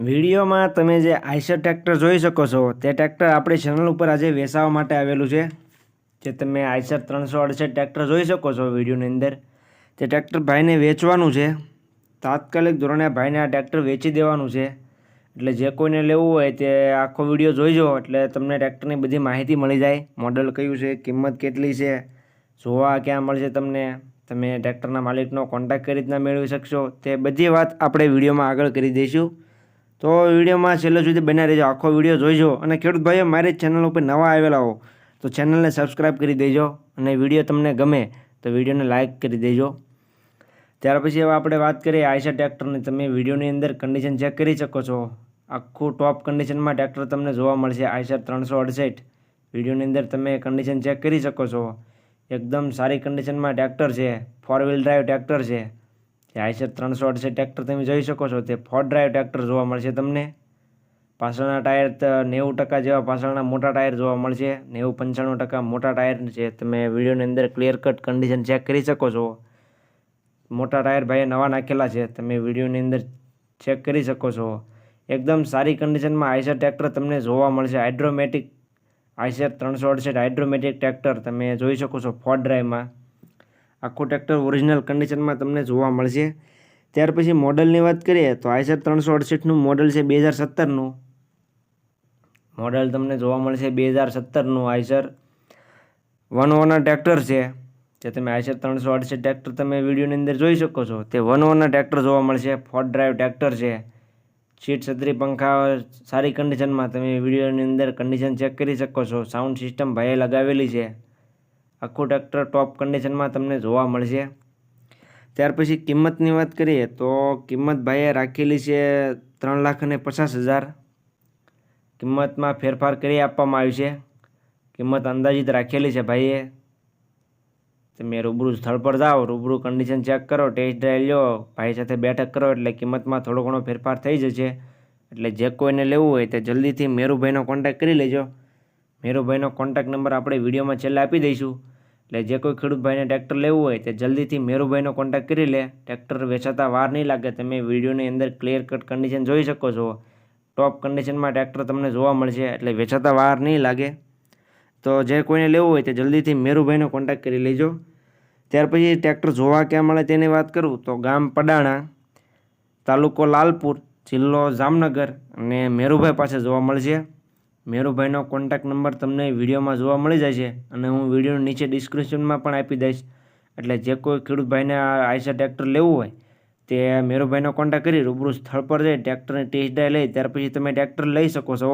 વિડીયોમાં તમે જે આઈસર ટ્રેક્ટર જોઈ શકો છો, તે ટ્રેક્ટર આપણી ચેનલ ઉપર આજે વેચાવા માટે આવેલું છે. જે તમે આઈસર ત્રણસો અડસઠ ટ્રેક્ટર જોઈ શકો છો વિડીયોની અંદર. તે ટ્રેક્ટર ભાઈને વેચવાનું છે. તાત્કાલિક ધોરણે ભાઈને આ ટ્રેક્ટર વેચી દેવાનું છે. એટલે જે કોઈને લેવું હોય તે આખો વીડિયો જોઈજો, એટલે તમને ટ્રેક્ટરની બધી માહિતી મળી જાય. મોડલ કયું છે, કિંમત કેટલી છે, જોવા ક્યાં મળશે તમને, તમે ટ્રેક્ટરના માલિકનો કોન્ટેક્ટ કઈ રીતના મેળવી શકશો, તે બધી વાત આપણે વિડીયોમાં આગળ કરી દઈશું. તો વિડીયોમાં છેલ્લો સુધી બન્યા રહેજો. આખો વીડિયો જોઈજો અને ખેડૂત ભાઈઓ, મારી ચેનલ ઉપર નવા આવેલા હો, તો ચેનલને સબસ્ક્રાઈબ કરી દેજો અને વીડિયો તમને ગમે તો વિડીયોને લાઇક કરી દેજો. ત્યાર પછી હવે આપણે વાત કરીએ આઈસા ટ્રેક્ટરની. તમે વિડીયોની અંદર કન્ડિશન ચેક કરી શકો છો. આખું ટોપ કન્ડિશનમાં ટ્રેક્ટર તમને જોવા મળશે. આઈસર ત્રણસો અડસઠ. વિડીયોની અંદર તમે કન્ડિશન ચેક કરી શકો છો. એકદમ સારી કન્ડિશનમાં ટ્રેક્ટર છે. ફોર વ્હીલ ડ્રાઈવ ટ્રેક્ટર છે. જે આઈસર ત્રણસો અડસઠ ટ્રેક્ટર તમે જોઈ શકો છો, તે ફોર ડ્રાઈવ ટ્રેક્ટર જોવા મળશે તમને. પાછળના ટાયર નેવું ટકા જેવા પાછળના મોટા ટાયર જોવા મળશે. નેવું પંચાણું ટકા મોટા ટાયર છે, તમે વિડીયોની અંદર ક્લિયર કટ કન્ડિશન ચેક કરી શકો છો. મોટા ટાયર ભાઈએ નવા નાખેલા છે, તમે વિડીયોની અંદર ચેક કરી શકો છો. એકદમ સારી કન્ડિશનમાં આઈસર ટ્રેક્ટર તમને જોવા મળશે. હાઇડ્રોમેટિક આઈસર ત્રણસો અડસઠ હાઇડ્રોમેટિક ટ્રેક્ટર તમે જોઈ શકો છો ફોર ડ્રાઈવમાં આખું ટ્રેક્ટર ઓરિજિનલ કન્ડિશનમાં તમને જોવા મળશે. ત્યાર પછી મોડલની વાત કરીએ તો આઈસર ત્રણસો અડસઠનું મોડલ છે બે હજાર સત્તરનું મોડલ તમને જોવા મળશે બે હજાર સત્તરનું આઈસર વન ઓનર ટ્રેક્ટર છે. જે તમે આઈસર ત્રણસો અડસઠ ટ્રેક્ટર તમે વિડીયોની અંદર જોઈ શકો છો. તે વન ઓનર ટ્રેક્ટર જોવા મળશે. ફોર્ડ ડ્રાઈવ ટ્રેક્ટર છે. સીટ છત્રી પંખા સારી કન્ડિશનમાં તમે વિડીયોની અંદર કન્ડિશન ચેક કરી શકો છો. સાઉન્ડ સિસ્ટમ ભાઈએ લગાવેલી છે. આખું ટ્રેક્ટર ટોપ કન્ડિશનમાં તમને જોવા મળશે. ત્યાર પછી કિંમતની વાત કરીએ તો કિંમત ભાઈએ રાખેલી છે ત્રણ લાખ અને પચાસ હજાર. કિંમતમાં ફેરફાર કરી આપવામાં આવી છે. કિંમત અંદાજિત રાખેલી છે ભાઈએ. તમે રૂબરૂ સ્થળ પર જાઓ, રૂબરૂ કન્ડિશન ચેક કરો ટેસ્ટ ડ્રાઈવ લો, ભાઈ સાથે બેઠક કરો એટલે કિંમતમાં થોડો ઘણો ફેરફાર થઈ જશે. એટલે જે કોઈને લેવું હોય તે જલ્દીથી મેરુભાઈનો કોન્ટેક્ટ કરી લેજો. મેરુભાઈનો કોન્ટેક્ટ નંબર આપણે વિડીયોમાં છેલ્લે આપી દઈશું. એટલે જે કોઈ ખેડૂત ભાઈને ટ્રેક્ટર લેવું હોય તે જલ્દીથી મેરુભાઈનો કોન્ટેક્ટ કરી લે. ટ્રેક્ટર વેચાતા વાર નહીં લાગે. તમે વિડીયોની અંદર ક્લિયર કટ કન્ડિશન જોઈ શકો છો. ટોપ કન્ડિશનમાં ટ્રેક્ટર તમને જોવા મળશે એટલે વેચાતા વાર નહીં લાગે. તો જે કોઈને લેવું હોય તે જલ્દીથી મેરુભાઈનો કોન્ટેક્ટ કરી લેજો. ત્યાર પછી ટ્રેક્ટર જોવા ક્યાં મળે તેની વાત કરું તો ગામ પડાણા, તાલુકો લાલપુર, જિલ્લો જામનગર અને મેરુભાઈ પાસે જોવા મળશે. મેરુભાઈનો કોન્ટેક્ટ નંબર તમને વિડીયોમાં જોવા મળી જાય છે અને હું વિડીયોની નીચે ડિસ્ક્રિપ્શનમાં પણ આપી દઈશ. એટલે જે કોઈ ખેડૂત ભાઈને આ આઈસર ટ્રેક્ટર લેવું હોય, તે મેરુભાઈનો કોન્ટેક્ટ કરી રૂબરૂ સ્થળ પર જઈ ટ્રેક્ટરની ટેસ્ટ ડ્રાઈવ લઈ, ત્યાર પછી તમે ટ્રેક્ટર લઈ શકો છો.